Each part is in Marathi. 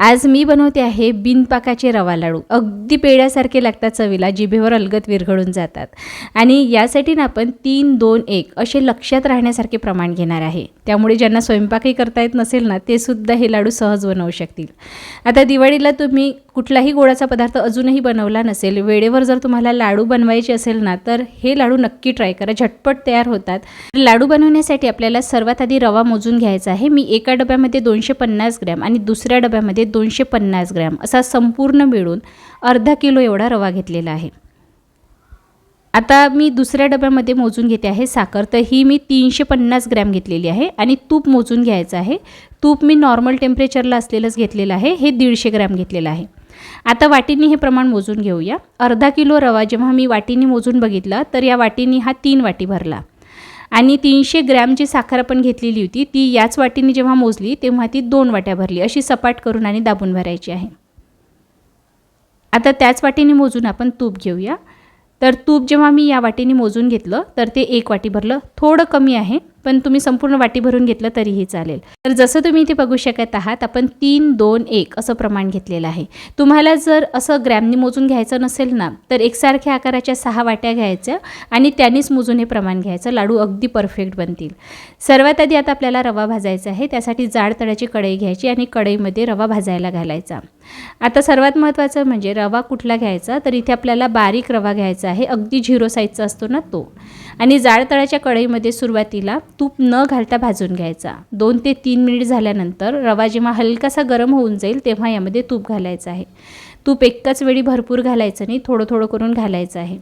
आज मी बनवते आहे बिनपाकाचे रवा लाडू. अगदी पेढ्यासारखे लागतात चवीला जिभेवर अलगत विरघळून जातात. आणि यासाठी ना आपण तीन दोन एक असे लक्षात राहण्यासारखे प्रमाण घेणार आहे. त्यामुळे ज्यांना स्वयंपाकही करता येत नसेल ना ते सुद्धा हे लाडू सहज बनवू शकतील. आता दिवाळीला तुम्ही कुठलाही गोडाचा पदार्थ अजूनही बनवला नसेल वेळेवर जर तुम्हाला लाडू बनवायचे असेल ना तर हे लाडू नक्की ट्राय करा. झटपट तयार होतात. लाडू बनवण्यासाठी आपल्याला सर्वात आधी रवा मोजून घ्यायचा आहे. मी एका डब्यामध्ये दोनशे पन्नास ग्रॅम आणि दुसऱ्या डब्यामध्ये दोनशे पन्नास ग्रॅम असा संपूर्ण मिळून अर्धा किलो एवढा रवा घेतलेला आहे. आता मी दुसऱ्या डब्यामध्ये मोजून घेते आहे साखर. तर ही मी तीनशे पन्नास ग्रॅम घेतलेली आहे आणि तूप मोजून घ्यायचं आहे. तूप मी नॉर्मल टेम्परेचरला असलेलंच घेतलेलं आहे. हे दीडशे ग्रॅम घेतलेलं आहे. आता वाटीने हे प्रमाण मोजून घेऊया. अर्धा किलो रवा जेव्हा मी वाटीने मोजून बघितला तर या वाटीनी हा तीन वाटी भरला. आणि तीनशे ग्रॅम जी साखर आपण घेतलेली होती ती याच वाटीने जेव्हा मोजली तेव्हा ती दोन वाट्या भरली. अशी सपाट करून आणि दाबून भरायची आहे. आता त्याच वाटीने मोजून आपण तूप घेऊया. तर तूप जेव्हा मी या वाटीने मोजून घेतलं तर ते एक वाटी भरलं. थोडं कमी आहे. पण तुम्ही संपूर्ण वाटी भरून घेतलं तरीही चालेल. तर जसं तुम्ही इथे बघू शकत आहात आपण तीन दोन एक असं प्रमाण घेतलेलं आहे. तुम्हाला जर असं ग्रॅमनी मोजून घ्यायचं नसेल ना तर एकसारख्या आकाराच्या सहा वाट्या घ्यायच्या आणि त्यांनीच मोजून हे प्रमाण घ्यायचं. लाडू अगदी परफेक्ट बनतील. सर्वात आधी आता आपल्याला रवा भाजायचा आहे. त्यासाठी जाड तळ्याची कढई घ्यायची आणि कढईमध्ये रवा भाजायला घालायचा. आता सर्वात महत्त्वाचं म्हणजे रवा कुठला घ्यायचा? तर इथे आपल्याला बारीक रवा घ्यायचा आहे. अगदी झिरो साईजचा असतो ना तो. आणि जाड कढईमध्ये सुरुवातीला तूप न घालता भाजून घ्यायचा. दोन ते तीन मिनिट झाल्यानंतर रवा जेव्हा हलकासा गरम होऊन जाईल तेव्हा यामध्ये तूप घालायचं आहे. तूप एकाच वेळी भरपूर घालायचं नाही थोडं थोडं करून घालायचं आहे.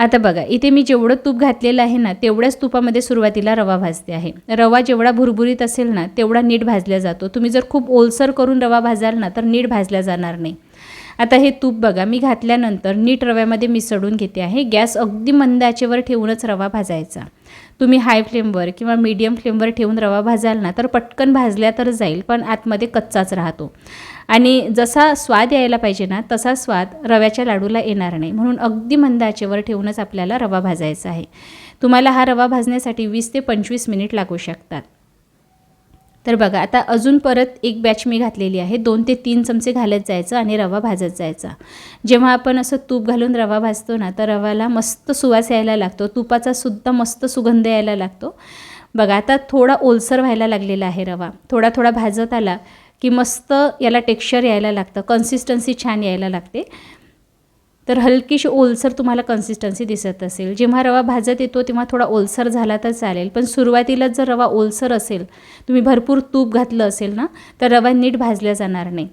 आता बघा इथे मी जेवढं तूप घातलेलं आहे ना तेवढ्याच तुपामध्ये सुरुवातीला रवा भाजते आहे. रवा जेवढा भुरभुरीत असेल ना तेवढा नीट भाजला जातो. तुम्ही जर खूप ओलसर करून रवा भाजाल ना तर नीट भाजला जाणार नाही. आता हे तूप बघा मी घातल्यानंतर नीट रव्यामध्ये मिसळून घेते आहे. गॅस अगदी मंद आचेवर ठेवूनच रवा भाजायचा. तुम्ही हाय फ्लेमवर किंवा मीडियम फ्लेमवर ठेवून रवा भाजाल ना तर पटकन भाजल्या तर जाईल पण आतमध्ये कच्चाच राहतो. आणि जसा स्वाद यायला पाहिजे ना तसा स्वाद रव्याच्या लाडूला येणार नाही. म्हणून अगदी मंद आचेवर ठेवूनच आपल्याला रवा भाजायचा आहे. तुम्हाला हा रवा भाजण्यासाठी वीस ते पंचवीस मिनिट लागू शकतात. तर बघा आता अजून परत एक बॅच मी घातलेली आहे. दोन ते तीन चमचे घालत जायचं आणि रवा भाजत जायचा. जेव्हा आपण असं तूप घालून रवा भाजतो ना तर रवाला मस्त सुवास यायला लागतो. तुपाचा सुद्धा मस्त सुगंध यायला लागतो. बघा आता थोडा ओलसर व्हायला लागलेला आहे रवा. थोडा थोडा भाजत आला की मस्त याला टेक्स्चर यायला लागतं. कन्सिस्टन्सी छान यायला लागते. तर हलकीशी ओलसर तुम्हाला कन्सिस्टन्सी दिसत असेल. जेव्हा रवा भाजत येतो तेव्हा थोडा ओलसर झाला तर चालेल. पण सुरुवातीलाच जर रवा ओलसर असेल तुम्ही भरपूर तूप घातलं असेल ना तर रवा नीट भाजल्या जाणार नाही.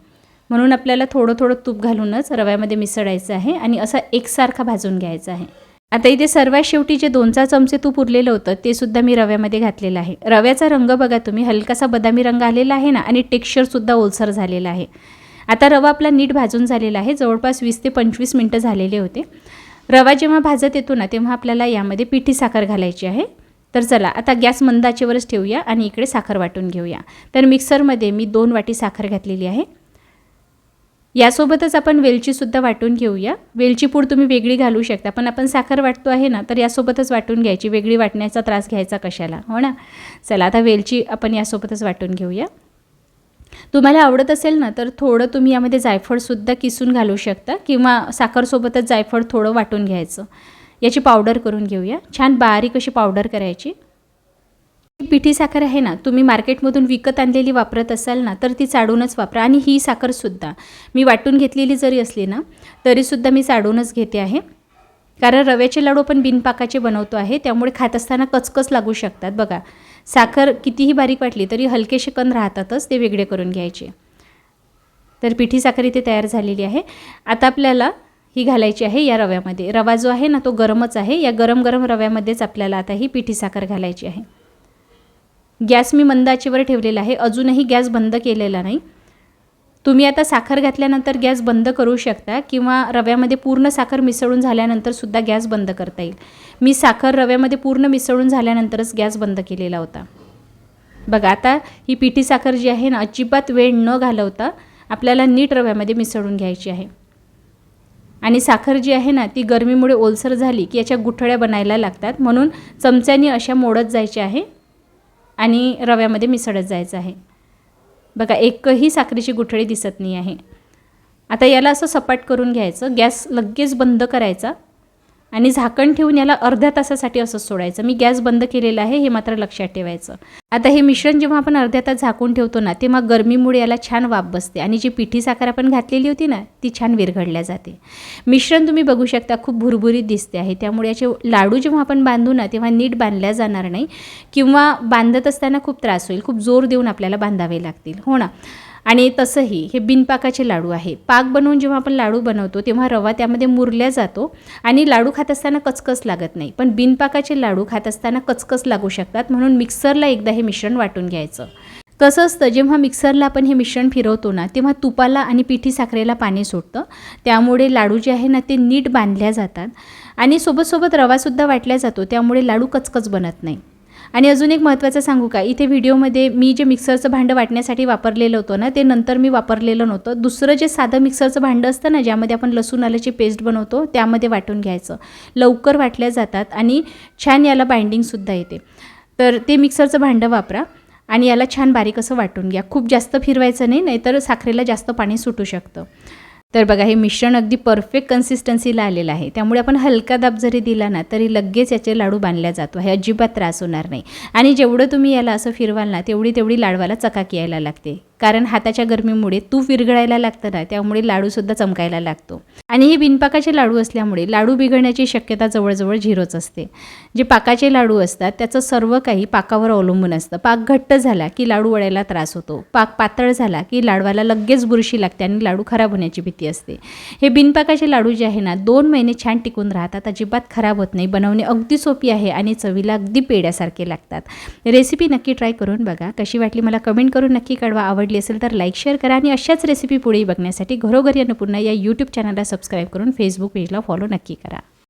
म्हणून आपल्याला थोडं थोडं तूप घालूनच रव्यामध्ये मिसळायचं आहे आणि असा एकसारखा भाजून घ्यायचा आहे. आता इथे सर्वात शेवटी जे दोन चार चमचे तूप उरलेलं होतं ते सुद्धा मी रव्यामध्ये घातलेलं आहे. रव्याचा रंग बघा तुम्ही हलकासा बदामी रंग आलेला आहे ना आणि टेक्स्चरसुद्धा ओलसर झालेला आहे. आता रवा आपला नीट भाजून झालेला आहे. जवळपास वीस ते पंचवीस मिनटं झालेले होते. रवा जेव्हा भाजत येतो ना तेव्हा आपल्याला यामध्ये पिठी साखर घालायची आहे. तर चला आता गॅस मंदाचेवरच ठेवूया आणि इकडे साखर वाटून घेऊया. तर मिक्सरमध्ये मी दोन वाटी साखर घातलेली आहे. यासोबतच आपण वेलचीसुद्धा वाटून घेऊया. वेलची पूड तुम्ही वेगळी घालू शकता पण आपण साखर वाटतो आहे ना तर यासोबतच वाटून घ्यायची. वेगळी वाटण्याचा त्रास घ्यायचा कशाला हो ना? चला आता वेलची आपण यासोबतच वाटून घेऊया. तुम्हाला आवडत असेल ना तर थोडं तुम्ही यामध्ये जायफळसुद्धा किसून घालू शकता किंवा साखरसोबतच जायफळ थोडं वाटून घ्यायचं. याची पावडर करून घेऊया. छान बारीक अशी पावडर करायची. पिठी साखर आहे ना तुम्ही मार्केटमधून विकत आणलेली वापरत असाल ना तर ती चाडूनच वापरा. आणि ही साखरसुद्धा मी वाटून घेतलेली जरी असली ना तरीसुद्धा मी चाडूनच घेते आहे. कारण रव्याचे लाडू आपण बिनपाकाचे बनवतो आहे त्यामुळे खात असताना कचकच लागू शकतात. बघा साखर कितीही बारीक वाटली तरी हलकेसे कण राहतातच ते वेगळे करून घ्यायचे. तर पिठी साखर इथे तयार झालेली आहे. आता आपल्याला ही घालायची आहे या रव्यामध्ये. रवा जो आहे ना तो गरमच आहे. या गरम गरम रव्यामध्येच आपल्याला आता ही पिठी साखर घालायची आहे. गॅस मी मंद आचेवर ठेवलेला आहे. अजूनही गॅस बंद केलेला नाही. तुम्ही आता साखर घातल्यानंतर गॅस बंद करू शकता किंवा रव्यामध्ये पूर्ण साखर मिसळून झाल्यानंतर सुद्धा गॅस बंद करता येईल. मी साखर रव्यामध्ये पूर्ण मिसळून झाल्यानंतरच गॅस बंद केलेला होता. बघा आता ही पिठी साखर जी आहे ना अजिबात वेळ न घालवता आपल्याला नीट रव्यामध्ये मिसळून घ्यायची आहे. आणि साखर जी आहे ना ती गरमीमुळे ओलसर झाली की याच्या गुठळ्या बनायला लागतात. म्हणून चमच्यानी अशा मोडत जायच्या आहे आणि रव्यामध्ये मिसळत जायचं आहे. बघा एकही साखरेची गुठळी दिसत नाही आहे. आता याला असं सपाट करून घ्यायचं गॅस लगेच बंद करायचा. आणि झाकण ठेवून याला अर्ध्या तासासाठी असंच सोडायचं. मी गॅस बंद केलेला आहे हे मात्र लक्षात ठेवायचं. आता हे मिश्रण जेव्हा आपण अर्ध्या तास झाकून ठेवतो ना तेव्हा गरमीमुळे याला छान वाफ बसते. आणि जी पिठी साखर आपण घातलेली होती ना ती छान विरघडल्या जाते. मिश्रण तुम्ही बघू शकता खूप भुरभुरीत दिसते आहे. त्यामुळे याचे लाडू जेव्हा आपण बांधू ना तेव्हा नीट बांधल्या जाणार नाही. किंवा बांधत असताना खूप त्रास होईल. खूप जोर देऊन आपल्याला बांधावे लागतील. हो ना? आणि तसंही हे बिनपाकाचे लाडू आहे. पाक बनवून जेव्हा आपण लाडू बनवतो तेव्हा रवा त्यामध्ये मुरल्या जातो आणि लाडू खात असताना कचकच लागत नाही. पण बिनपाकाचे लाडू खात असताना कचकच लागू शकतात म्हणून मिक्सरला एकदा हे मिश्रण वाटून घ्यायचं. कसं असतं जेव्हा मिक्सरला आपण हे मिश्रण फिरवतो ना तेव्हा तुपाला आणि पिठी साखरेला पाणी सुटतं त्यामुळे लाडू जे आहे ना ते नीट बांधल्या जातात आणि सोबतसोबत रवासुद्धा वाटल्या जातो त्यामुळे लाडू कचकच बनत नाही. आणि अजून एक महत्त्वाचं सांगू का? इथे व्हिडिओमध्ये मी जे मिक्सरचं भांडं वाटण्यासाठी वापरलेलं होतं ना ते नंतर मी वापरलेलं नव्हतं. दुसरं जे साधं मिक्सरचं भांडं असतं ना ज्यामध्ये आपण लसूण आल्याची पेस्ट बनवतो त्यामध्ये वाटून घ्यायचं. लवकर वाटल्या जातात आणि छान याला बाइंडिंगसुद्धा येते. तर ते मिक्सरचं भांडं वापरा आणि याला छान बारीक असं वाटून घ्या. खूप जास्त फिरवायचं नाही नाहीतर साखरेला जास्त पाणी सुटू शकतं. तर बघा हे मिश्रण अगदी परफेक्ट कन्सिस्टन्सीला आलेलं आहे. त्यामुळे आपण हलका दाब जरी दिला ना तरी लगेच याचे लाडू बांधल्या जातो. हे अजिबात त्रास होणार नाही. आणि जेवढं तुम्ही याला असं फिरवाल ना तेवढी तेवढी लाडवाला चकाकी यायला लागते. कारण हाताच्या गरमीमुळे तूप विरघळायला लागतं ना त्यामुळे लाडूसुद्धा चमकायला लागतो. आणि हे बिनपाकाचे लाडू असल्यामुळे लाडू बिघडण्याची शक्यता जवळजवळ झिरोच असते. जे पाकाचे लाडू असतात त्याचं सर्व काही पाकावर अवलंबून असतं. पाक घट्ट झाला की लाडू वळायला त्रास होतो. पाक पातळ झाला की लाडवाला लगेच बुरशी लागते आणि लाडू खराब होण्याची भीती असते. हे बिनपाकाचे लाडू जे आहे ना दोन महिने छान टिकून राहतात अजिबात खराब होत नाही बनवणे अगदी सोपी आहे आणि चवीला अगदी पेड्यासारखे लागतात. रेसिपी नक्की ट्राय करून बघा. कशी वाटली मला कमेंट करून नक्की कळवा. आवडली असेल तर लाईक शेअर करा आणि अशाच रेसिपी पुढेही बघण्यासाठी घरोघरी अन्नपूर्णा या यूट्यूब चॅनलला सबस्क्राईब करून फेसबुक पेजला फॉलो नक्की करा.